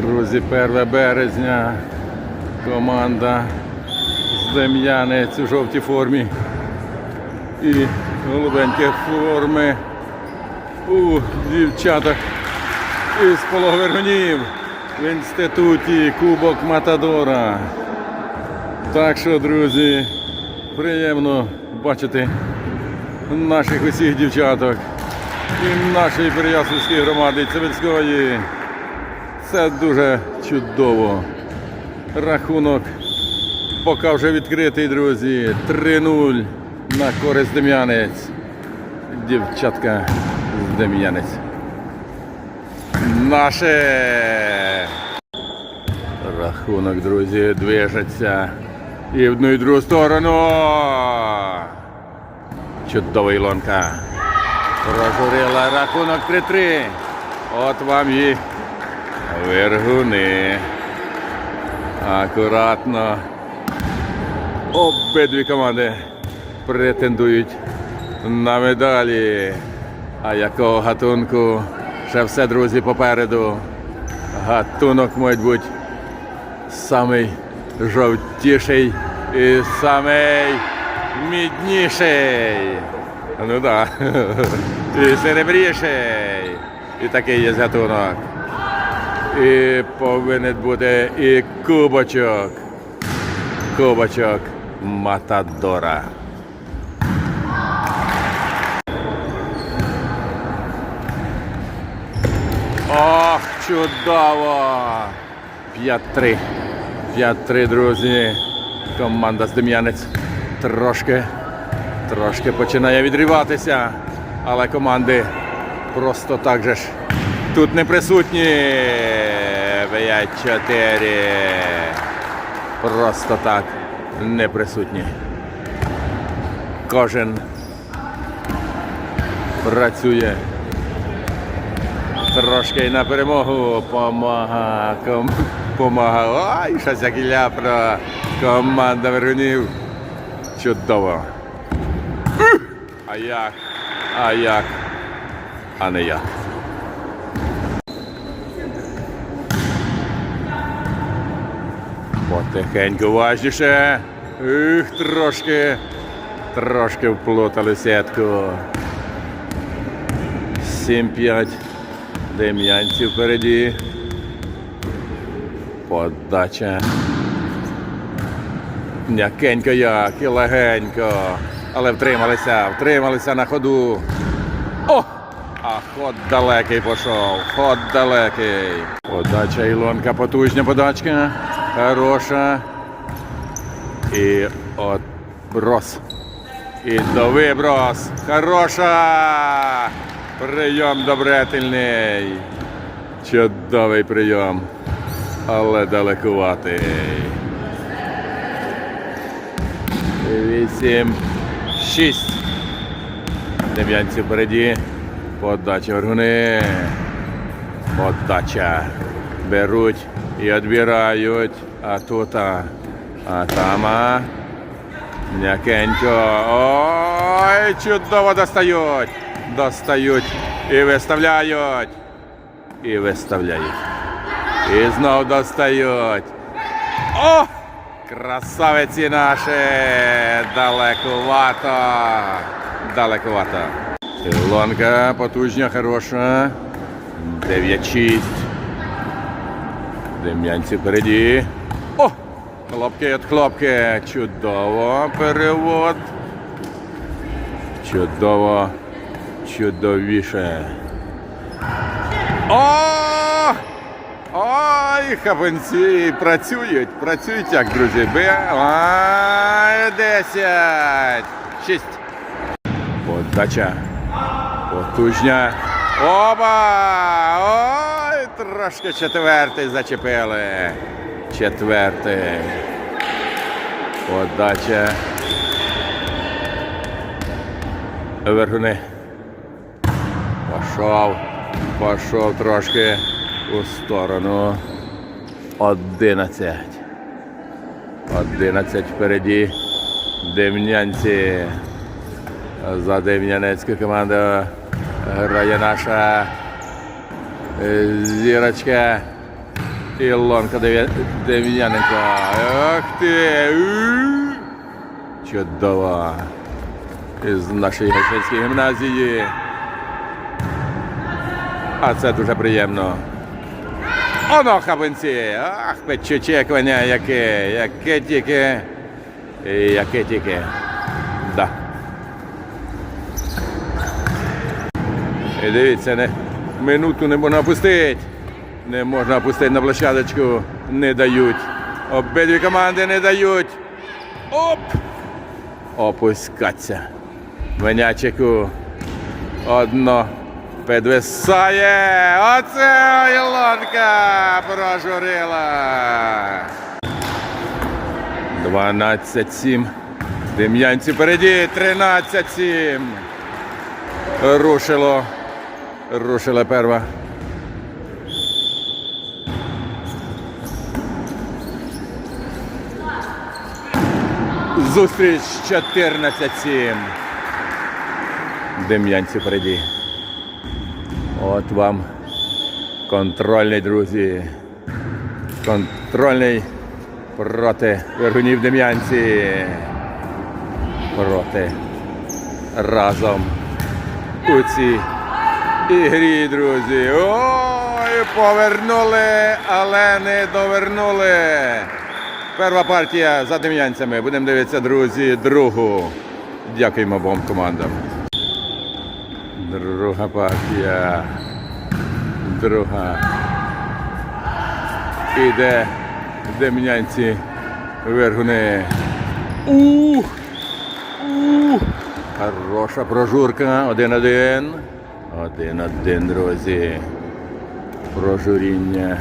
Друзі, 1 березня. Команда з Дем'янець у жовтій формі. І голубенькі форми у дівчатах із Пологвергунів в інституті Кубок Матадора. Так що, друзі, приємно бачити наших усіх дівчаток і нашої Переяславської громади Цивільської. Це дуже чудово. Рахунок поки вже відкритий, друзі. 3-0 на користь Дем'янець. Дівчатка з Дем'янець. Наше рахунок, друзі, движеться. І в одну і в другу сторону. Чудова Ілонка. Прожурила рахунок 3-3. От вам і вергуни. Акуратно. Обидві команди претендують на медалі. А якого гатунку? Ще все, друзі, попереду. Гатунок, мабуть, самий жовтіший і самий мідніший. Ну так. Да. І серебріший. І такий є гатунок. І повинен бути і кубочок. Кубочок Матадора. Ох, чудово! 5-3. 5-3, друзі. Команда з Дем'янець трошки, трошки починає відриватися. Але команди просто так же ж тут не присутні. 5-4. Просто так не присутні. Кожен працює трошки й на перемогу. Помага. Ком... Помага. Ой, щось як ляпро. Команда Вергунів. Чудово. А як? А як? А не як. Потихеньку важніше. Ух, трошки. Трошки вплутали сітку. 7-5. Дем'янці впереді. Подача. М'якенько як і легенько. Але втрималися, втрималися на ходу. О! А ход далекий пішов. Ход далекий. Подача Ілонка, потужна подачка. Хороша. І от брос. І до виброс. Хороша. Прийом добретельний. Чудовий прийом. Але далекуватий. Вісім. Шість. Дем'янці впереді. Подача Вергуни. Подача. Беруть і відбирають. А тут, а, а там. М'якенько. Ой, чудово достають. Достають і виставляють. І виставляють. І знов достають. О! Красавиці наші! Далекувато. Далекувато. Ілонка потужня, хороша. 9-6. Дем'янці впереді. О! Хлопки від хлопки. Чудово. Перевод. Чудово. Чудовіше. О! Ой, хапанці працюють, працюють як, друзі. Ой, 10. 6. Подача. Потужня. Оба! Ой, трошки четвертий зачепили. Четвертий. Подача. Вергуни. Пошов. Пошов трошки у сторону. 11. 11 впереді. Дем'янці. За Дем'янецьку команду грає наша е, зірочка. Ілонка Дем'яненко. Ах ти! У! Чудово. Із нашої Гайшинської гімназії. А це дуже приємно. Оно хабинці! Ах, печечеквання яке, яке тільки. Яке тільки. Да. І дивіться, не, минуту не можна опустити. Не можна опустити на площадочку. Не дають. Обидві команди не дають. Оп! Опускаться. Менячику. Одно підвисає. Оце Ілонка прожурила. 12-7. Дем'янці впереді. 13-7. Рушило. Рушила перва. Зустріч 14-7. Дем'янці впереді. От вам контрольний, друзі. Контрольний проти Вергунів Дем'янці. Проти разом у цій ігрі, друзі. Ой, повернули, але не довернули. Перша партія за дем'янцями. Будемо дивитися, друзі, другу. Дякуємо обом командам. Друга партія. Друга. Іде дем'янці вергуни. Ух! Ух! Хороша прожурка. Один-один. Один-один, друзі. Прожуріння.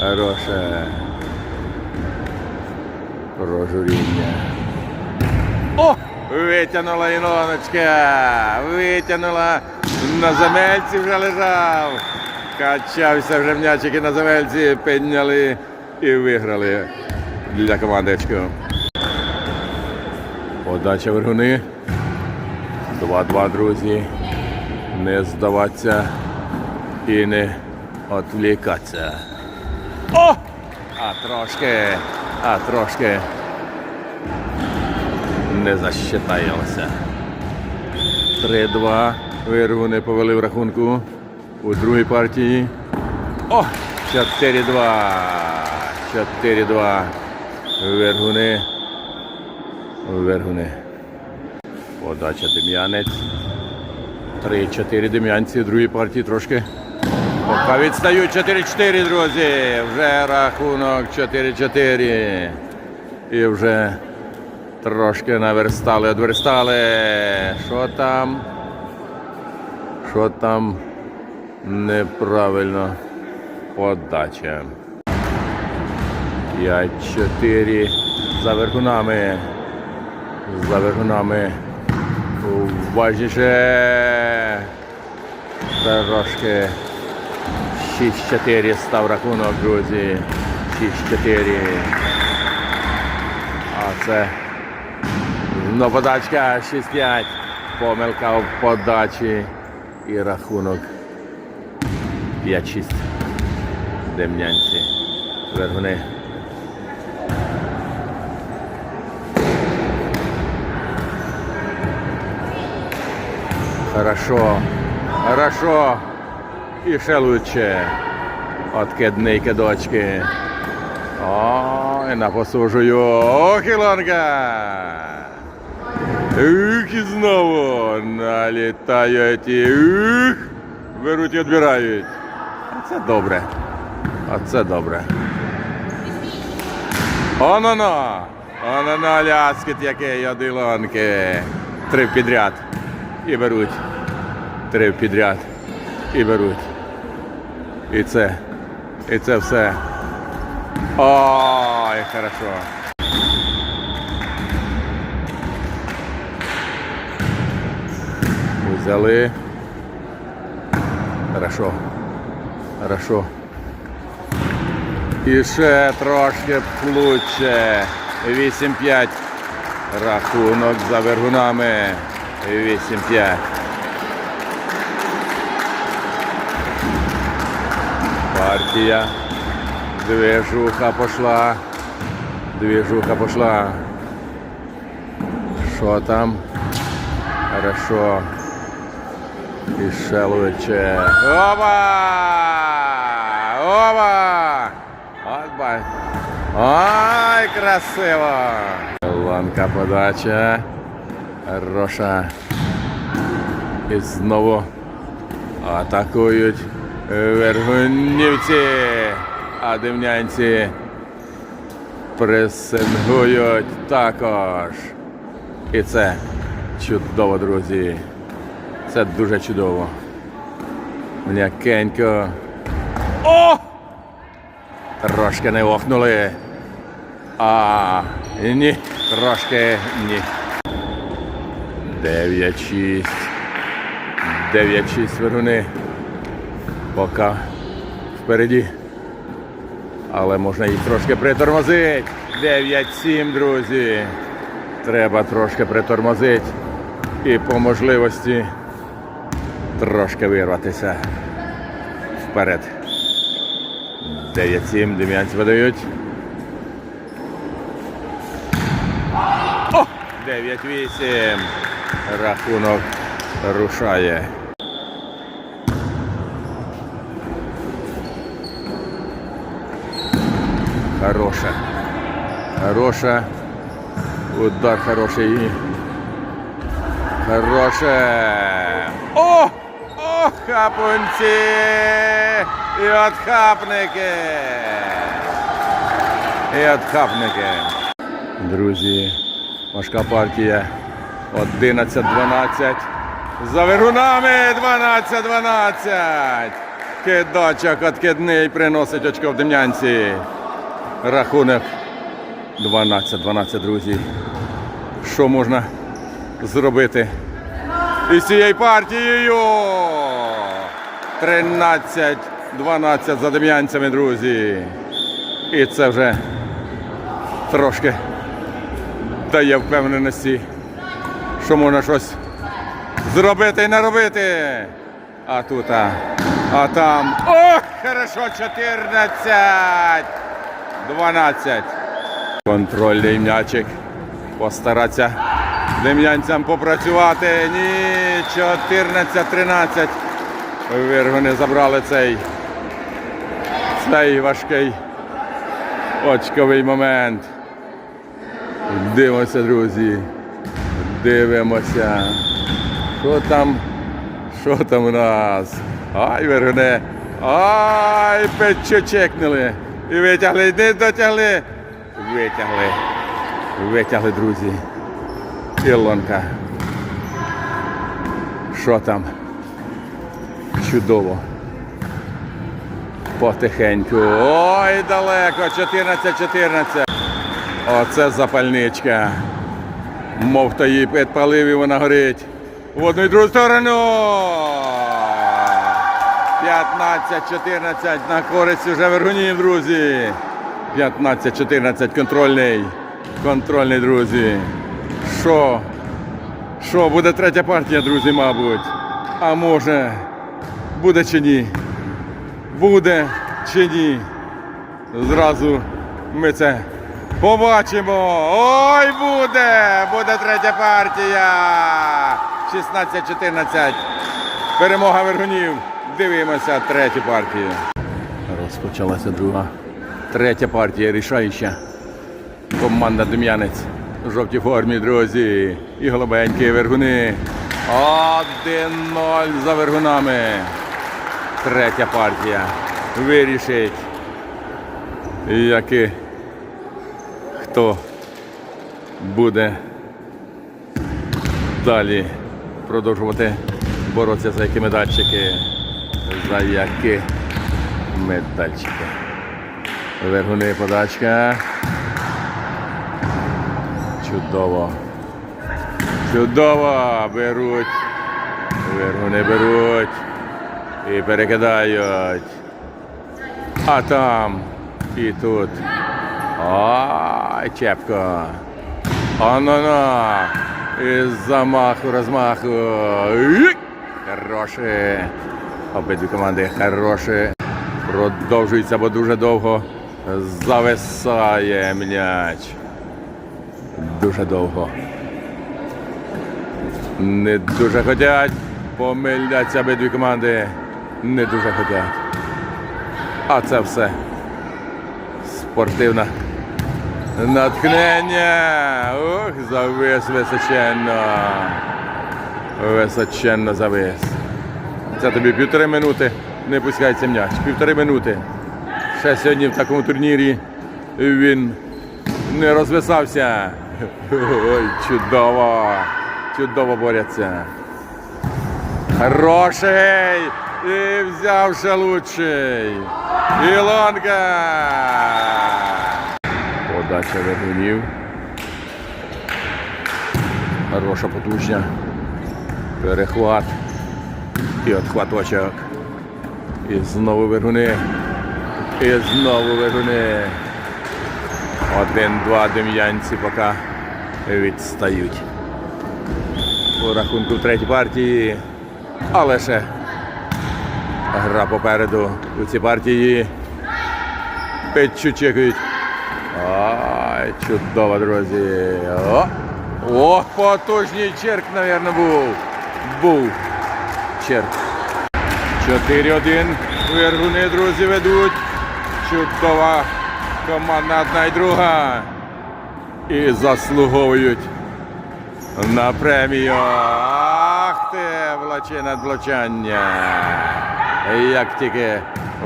Хороше. Прожуріння. О! Витягнула Ілоночка! Витягнула. На земельці вже лежав. Качався вже м'ячик і на земельці підняли і виграли для командочку. Подача вергуни. 2-2, друзі. Не здаватися і не відвлікатися. О! А трошки, а трошки не засчитаємося. 3-2. Вергуни повели в рахунку у другій партії. О! 4-2. 4-2. Вергуни. Вергуни. Подача Дем'янець. 3-4 Дем'янці. В другій партії трошки. Поки відстають 4-4, друзі. Вже рахунок 4-4. І вже трошки наверстали, одверстали. Що там? Що там неправильно подача. 5-4 за верхунами. За верхунами. Уважніше. Трошки 6-4 став рахунок, друзі. 6-4. А це ну, подачка 6-5. Помилка в подачі. І рахунок 5-6. Дем'янці. Вергуни. Хорошо. Хорошо. І ще лучше. Откидний кидочки. О, і на посужую. Ох, Ілонка! Ух, і знову налітають і ух, беруть і відбирають. А це добре. А це добре. Оно-но! Оно-но, ляскіт який од. Три підряд. І беруть. Три підряд. І беруть. І це. І це все. Ой, хорошо. Взяли. Хорошо. Хорошо. І ще трошки плуче. 8-5. Рахунок за вергунами. 8-5. Партія Движуха пошла. Движуха пошла. Що там? Хорошо. І ще лучше. Опа! Опа! От бай. Ой, красиво! Ланка подача. Хороша. І знову атакують Вергунівці. А дивнянці пресингують також. І це чудово, друзі. Це дуже чудово. М'якенько. О! Трошки не охнули. А ні, трошки ні. 9-6. 9-6 вируни. Поки впереді. Але можна їх трошки притормозити. 9-7, друзі. Треба трошки притормозити. І по можливості трошки вирватися вперед. 9-7, дем'янці видають. 9-8. Рахунок рушає. Хороша. Хороша. Удар хороший. Хороше. О! О, хапунці! І от хапники! І от. Друзі, важка партія. 11-12. За вигунами 12-12. Кидочок откидний приносить очко в Дем'янці. Рахунок 12-12, друзі. Що можна зробити із цією партією? 13-12 за дем'янцями, друзі. І це вже трошки дає впевненості, що можна щось зробити і не робити. А тут, а, а там. Ох, хорошо, 14! 12. Контрольний м'ячик. Постаратися дем'янцям попрацювати. Ні, 14-13. Виргони забрали цей, цей важкий очковий момент. Дивимося, друзі. Дивимося. Що там? Що там у нас? Ай, вергоне. Ай, печу чекнули. І витягли, не дотягли. Витягли. Витягли, друзі. Ілонка. Що там? Чудово. Потихеньку. Ой, далеко. 14-14. Оце запальничка. Мов то її підпалив і вона горить. В одну і другу сторону. 15-14 на користь уже вергунів, друзі. 15-14 контрольний. Контрольний, друзі. Що? Що, буде третя партія, друзі, мабуть. А може, буде чи ні? Буде чи ні? Зразу ми це побачимо. Ой, буде! Буде третя партія. 16-14. Перемога вергунів. Дивимося третю партію. Розпочалася друга. Третя партія рішаюча. Команда Дем'янець у жовтій формі, друзі. І голубенькі вергуни. 1-0 за вергунами. Третя партія. Вирішить. Який хто буде далі продовжувати боротися за які медальчики. За які медальчики. Вергуни подачка. Чудово. Чудово беруть. Вергуни беруть. І перекидають. А там і тут. Ай, чепко. Анана. Із замаху, розмаху. Хороше. Обидві команди хороші. Продовжується, бо дуже довго Зависає м'яч. Дуже довго. Не дуже хотять. Помиляться обидві команди. Не дуже хотять. А це все. Спортивна. Натхнення. Ох, завис височенно. Височенно завис. Це тобі півтори минути. Не пускається м'яч. Півтори минути. Ще сьогодні в такому турнірі він не розвисався. Ой, чудово. Чудово борються. Хороший! І взяв ще лучший. Ілонка! Подача вигунів. Хороша потужня. Перехват. І отхваточок. І знову вигуни. І знову вигуни. Один-два дем'янці поки відстають. У рахунку в третій партії. Але ще гра попереду у цій партії. Підчучекують. Ай, чудово, друзі. О, О потужний черк, мабуть, був. Був черк. 4-1. Вергуни, друзі, ведуть. Чудова команда одна і друга. І заслуговують на премію. Ах ти, влаче надвлачання. Як тільки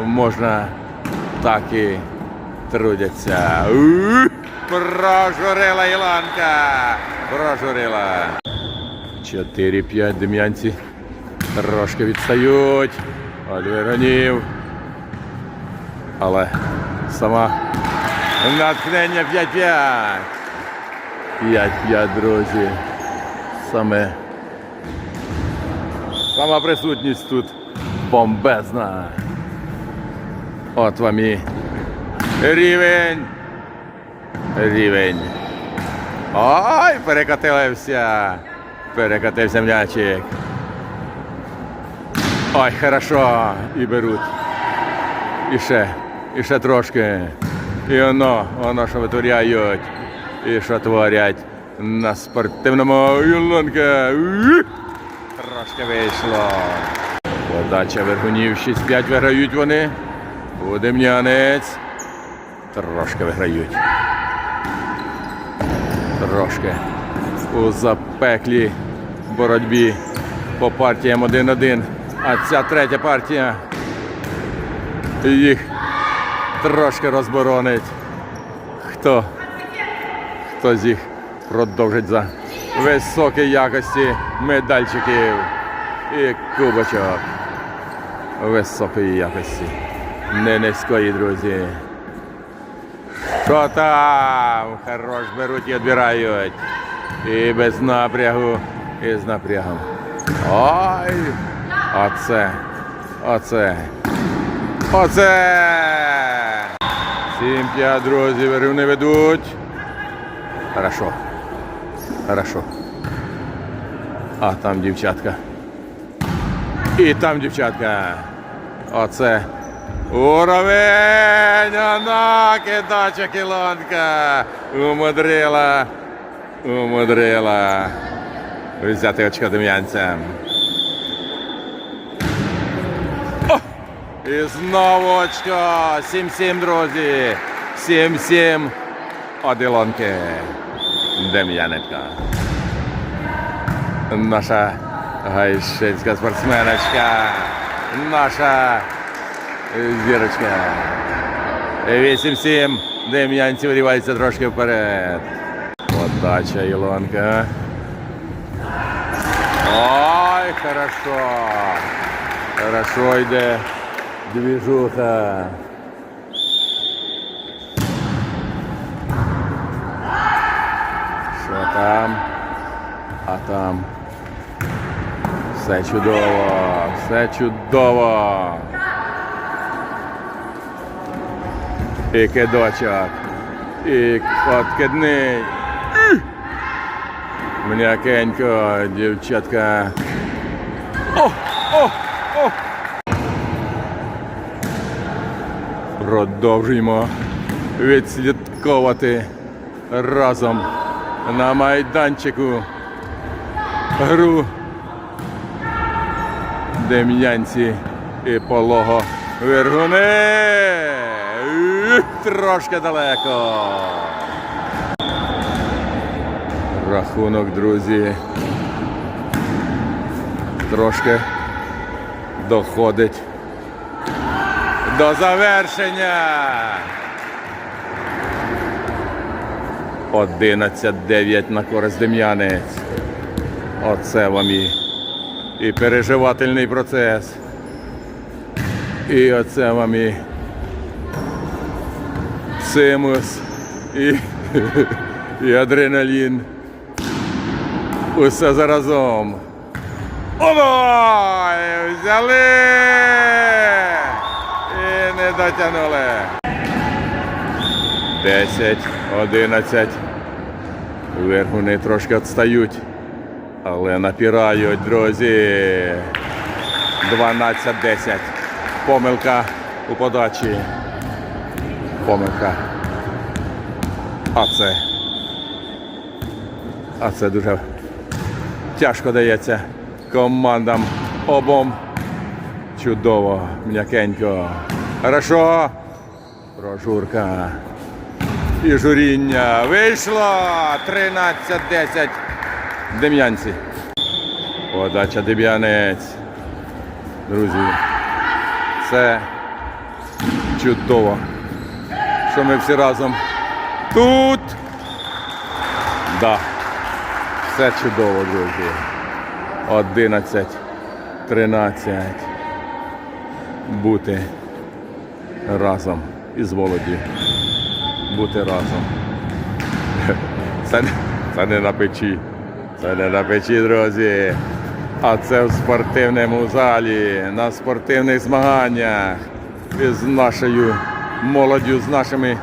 можна, так і трудяться. Прожурила Іланка. Прожурила. 4-5 дем'янці. Трошки відстають. Ольвиронів. Але сама натхнення 5-5. 5-5, друзі. Саме сама присутність тут бомбезна. От вам і рівень. Рівень. Ой, перекотилився. Перекотився м'ячик. Ой, хорошо. І беруть. І ще, і ще трошки. І воно, воно що витворяють. І що творять на спортивному Юлонка. Трошки вийшло. Подача Вергунів 6-5 виграють вони. Удем'янець. Трошки виграють. Трошки. У запеклій боротьбі по партіям 1-1. А ця третя партія їх трошки розборонить. Хто? Хто з їх продовжить за високої якості медальчиків і кубочок високої якості. Не низької, друзі. Що там? Хорош беруть і відбирають. І без напрягу, і з напрягом. Ой! Оце. Оце. Оце! 7-5, друзі, вирівни ведуть. Хорошо. Хорошо. А там дівчатка. І там дівчатка. Оце. Уровень! Вона кидача кілонка. Умудрила. Умудрила. Взяти очко дем'янцям. І знову очко. 7-7, друзі. 7-7. Одилонки. Дем'яненка. Наша гайшинська спортсменочка. Наша зірочка. 8-7. Дем'янці вирівається трошки вперед. Подача Ілонка. Ой, хорошо. Хорошо йде движуха. Що там? А там. Все чудово, все чудово. І кидочок. І откидний. М'якенько, дівчатка. О! Продовжуємо відслідковувати разом на майданчику гру Дем'янці і полого Вергуни. Трошки далеко. Рахунок, друзі. Трошки доходить до завершення. 11-9 на користь Дем'янець. Оце вам і, і переживательний процес. І оце вам і симус, і, і адреналін. Усе заразом. Ой, взяли! Дотягнули. 10, 11. Вергуни трошки відстають, але напирають, друзі. 12-10. Помилка у подачі. Помилка. А це. А це дуже тяжко дається командам обом. Чудово, м'якенько. Хорошо. Прожурка. І журіння. Вийшло 13-10. Дем'янці. Подача Дем'янець. Друзі. Це чудово. Що ми всі разом тут. Да. Все чудово, друзі. 11, 13. Бути разом із Володі. Бути разом. Це, це не на печі. Це не на печі, друзі. А це в спортивному залі, на спортивних змаганнях із нашою молоддю, з нашими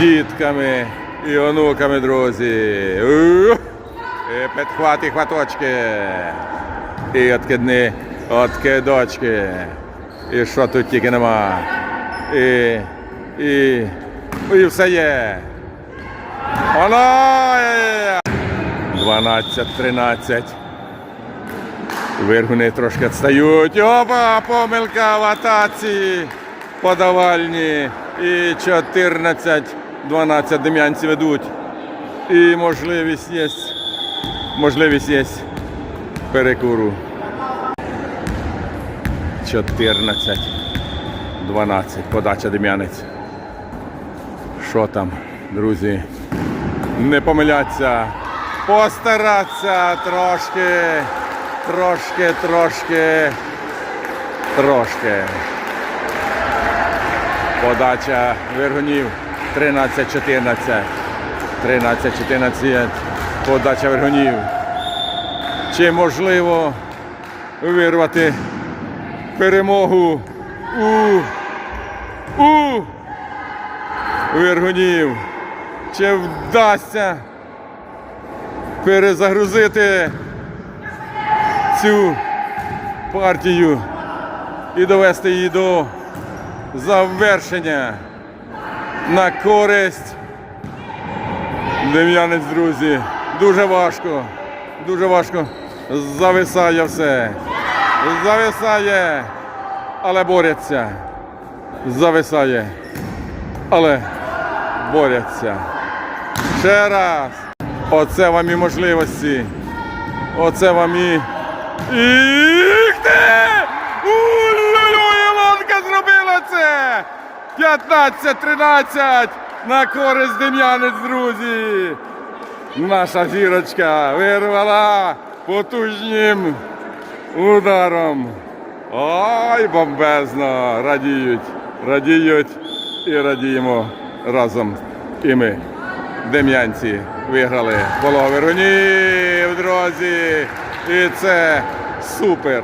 дітками і онуками, друзі. І підхват і хваточки. І откидні откидочки. І що тут тільки нема. І, і, і все є. Воно 12-13. Вергуни трошки відстають. Опа, помилка в атаці. Подавальні. І 14-12 дем'янці ведуть. І можливість є. Можливість є перекуру. 14. 12. Подача Дем'янець. Що там, друзі? Не помиляться. Постаратися трошки. Трошки, трошки. Трошки. Подача Вергунів 13-14. 13-14. Подача Вергунів. Чи можливо вирвати перемогу у, у Вергунів? Чи вдасться перезагрузити цю партію і довести її до завершення на користь Дем'янець, друзі. Дуже важко, дуже важко. Зависає все. Зависає, але борються. Зависає, але борються. Ще раз. Оце вам і можливості. Оце вам і. Ілонка зробила це! 15-13 на користь Дем'янець, друзі! Наша зірочка вирвала потужним ударом. Ой, бомбезно! Радіють, радіють і радіємо разом. І ми, дем'янці, виграли половину Рунів, друзі! І це супер!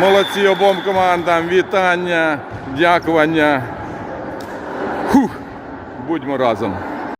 Молодці обом командам! Вітання, дякування. Хух! Будьмо разом!